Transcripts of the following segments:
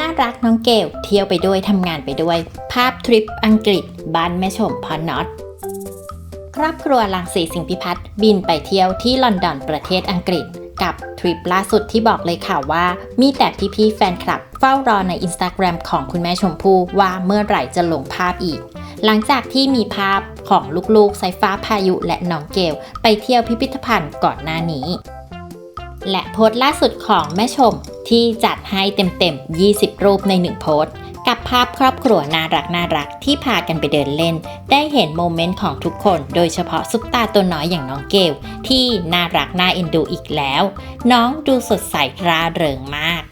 น่ารักน้องเกลเที่ยวไปด้วยทำงานไปด้วย ภาพทริปอังกฤษบ้านแม่ชมพอน็อตครอบครัวลังสีสิงพิพัฒน์บินไปเที่ยวที่ลอนดอนประเทศอังกฤษ กับทริปล่าสุดที่บอกเลยค่ะว่า มีแต่พี่ๆแฟนคลับ เฝ้ารอในอินสตาแกรมของคุณแม่ชมพู่ว่าเมื่อไหร่จะลงภาพอีก หลังจากที่มีภาพของลูกๆสายฟ้าพายุและน้องเกลไปเที่ยวพิพิธภัณฑ์ก่อนหน้านี้และโพสต์ล่าสุดของแม่ชม ที่จัดให้เต็มๆ 20 รูปในหนึ่งโพสต์กับภาพครอบครัวน่ารักน่ารักที่พากันไปเดินเล่น ได้เห็นโมเมนต์ของทุกคน โดยเฉพาะซุปตาตัวน้อยอย่างน้องเกล ที่น่ารักน่าเอ็นดูอีกแล้ว น้องดูสดใสร่าเริงมาก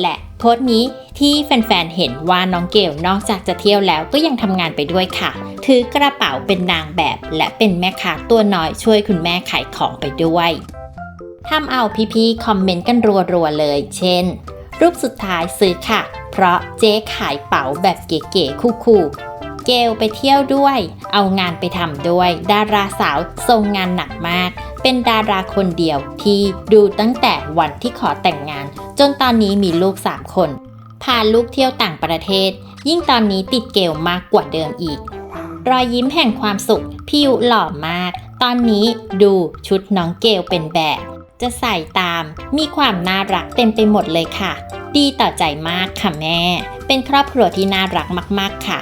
และโพสต์นี้ที่แฟนๆ เห็นว่าน้องเกลนอกจากจะเที่ยวแล้วก็ยังทำงานไปด้วยค่ะ ถือกระเป๋าเป็นนางแบบ และเป็นแม่ค้าตัวน้อยช่วยคุณแม่ขายของไปด้วย ทำเอาพี่ๆคอมเมนต์กันรัวๆเลย เช่น รูปสุดท้ายซื้อค่ะ เพราะเจ๊ขายเป๋าแบบเก๋ๆคู่ๆ เกลไปเที่ยวด้วย เอางานไปทำด้วย ดาราสาวทรงงานหนักมาก เป็นดาราคนเดียวที่ดูตั้งแต่วันที่ขอแต่งงาน จนตอนนี้มีลูก 3 คน พาลูกเที่ยวต่างประเทศ ยิ่งตอนนี้ติดเกลมากกว่าเดิมอีก รอยยิ้มแห่งความสุขพี่ยุหล่อมาก ตอนนี้ดูชุดน้องเกลเป็นแบบ จะใส่ตาม มีความน่ารักเต็มไปหมดเลยค่ะ ดีต่อใจมากค่ะแม่ เป็นครอบครัวที่น่ารักมาก ๆค่ะ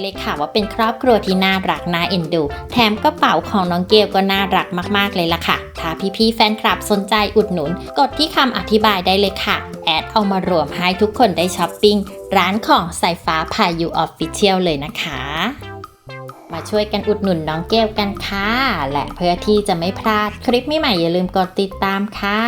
เลยค่ะว่าเป็นครอบครัวที่น่ารักน่าเอ็นดู แถมกระเป๋าของน้องเกลก็น่ารักมากๆเลยล่ะค่ะ ถ้าพี่ๆแฟนคลับสนใจอุดหนุน กดที่คำอธิบายได้เลยค่ะ แอดเอามารวมให้ทุกคนได้ช้อปปิ้ง ร้านของสายฟ้าพายุออฟฟิเชียลเลยนะคะ มาช่วยกันอุดหนุนน้องเกลกันค่ะ และเพื่อที่จะไม่พลาดคลิปใหม่ๆอย่าลืมกดติดตามค่ะ